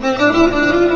Música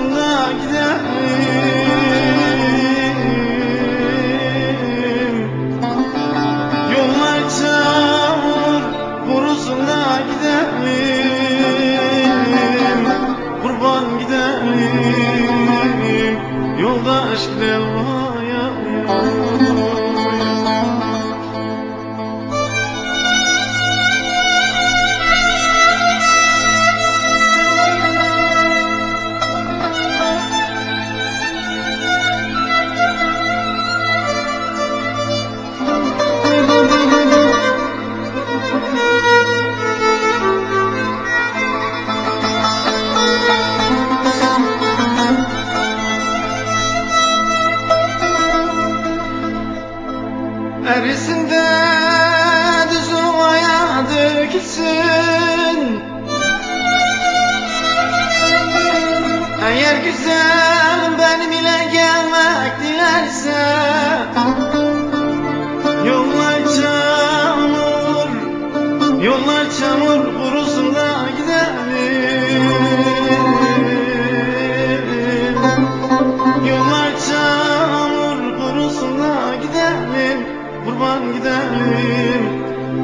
Da gidelim Yollar çamur, kurusun da gidelim Kurban gidelim Yoldaş levhaya Erisin de düz dökülsün. Eğer güzel benim ile gelmek dilerse çamur kurusun da gidelim Yollar çamur kurusun da gidelim Kurban gidelim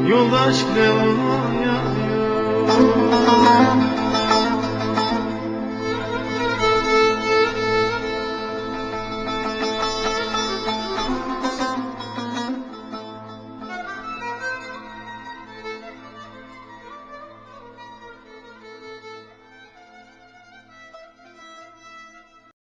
Yoldaş gidelim ya, ya.